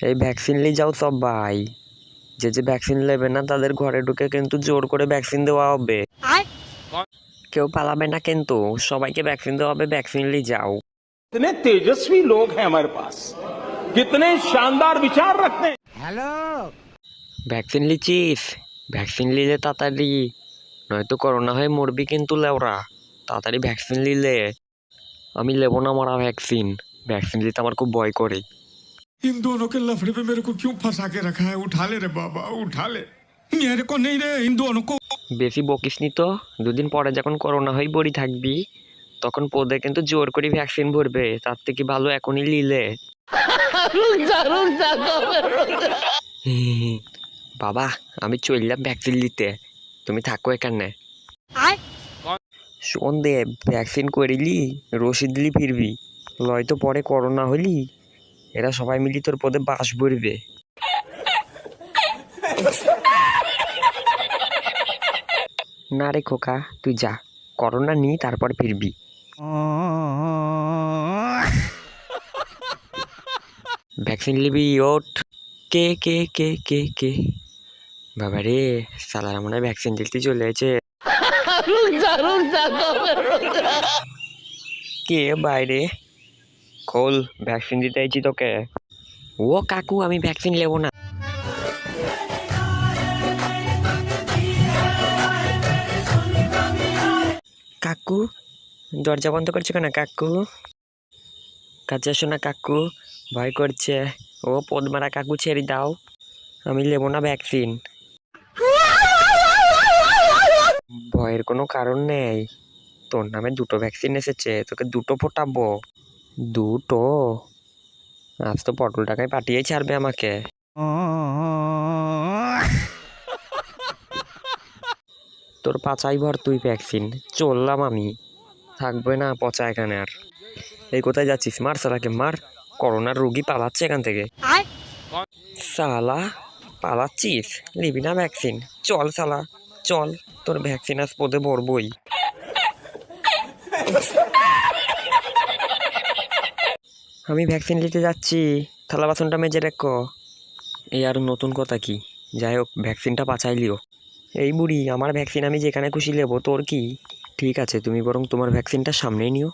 এই ভ্যাকসিন নিয়ে যাও সবাই যে যে ভ্যাকসিন নেবে না তাদের ঘরে ঢুকে কিন্তু জোর করে ভ্যাকসিন দেওয়া হবে কেউ পালাবে না কিন্তু সবাইকে ভ্যাকসিন দেওয়া হবে ভ্যাকসিন নিয়ে যাও कितने तेजस्वी लोग हैं हमारे पास कितने शानदार विचार रखते हैं ভ্যাকসিন লিচিস ভ্যাকসিন নিলে তাড়াতাড়ি নয়তো করোনা হয়ে মরবি কিন্তু লেওরা তাড়াতাড়ি ভ্যাকসিন নিলে আমি নেবো না মারা ভ্যাকসিন ভ্যাকসিন নিতে আমার খুব ভয় করে इन दोनों के लफड़े पे मेरे को क्यों फंसा के रखा है उठा ले रे बाबा उठा ले मेरे को नहीं रे इन दोनों को বেশি বকিস নি তো দুদিন পরে যখন করোনা হয়ে বড়ি থাকবি তখন পদে কিন্তু জোর করে ভ্যাকসিন ভরবে তার থেকে ভালো এখনই নিলে বাবা আমি চললাম ভ্যাকসিন নিতে তুমি থাকো এখানে শোন দে ভ্যাকসিন করিলি রসিদ দিলি ফিরবি নয়তো পরে করোনা হলি এরা সবাই মিলি তোর পদে বাস ভরবে। না রে খোকা তুই যা। করোনা নি তারপর ফিরবি। ভ্যাকসিন নিবি ওট কে কে কে কে কে? বাবা রে সালার মনে ভ্যাকসিন দিতে চলে এসেছে কে বাইরে? খোল ভ্যাকসিন দিতে আইছি তোকে। ও কাকু, আমি ভ্যাকসিন নেব না। কাকু, দরজা বন্ধ করছে কেন কাকু? কাছে আসো না কাকু, ভয় করছে। ও পদমারা কাকু ছেড়ে দাও, আমি নেব না ভ্যাকসিন ভয়ের কোনো কারণ নেই। তোর নামে দুটো ভ্যাকসিন এসেছে, তোকে দুটো ফোটাবো। দুটো। আজ তো পটল টাকায় পাঠিয়ে ছাড়বে আমাকে। তোর পাচাই ভর তুই ভ্যাকসিন চললাম আমি। থাকবে না পচা এখানে আর। এই কোথায় যাচ্ছিস? মার সালাকে মার। করোনার রুগী পালাচ্ছে এখান থেকে। সালা পালাচ্ছিস? নিবি না ভ্যাকসিন চল সালা চল। তোর ভ্যাকসিন আজ পদে ভরবই। আমি ভ্যাকসিন নিতে যাচ্ছি। থালা বাসনটা মেজে রেখো। এই আর নতুন কথা কি? যাই হোক ভ্যাকসিনটা বাঁচাইলিও এই বুড়ি, আমার ভ্যাকসিন আমি যেখানে খুশি নেব, তোর কি? ঠিক আছে, তুমি বরং তোমার ভ্যাকসিনটা সামনেই নিও।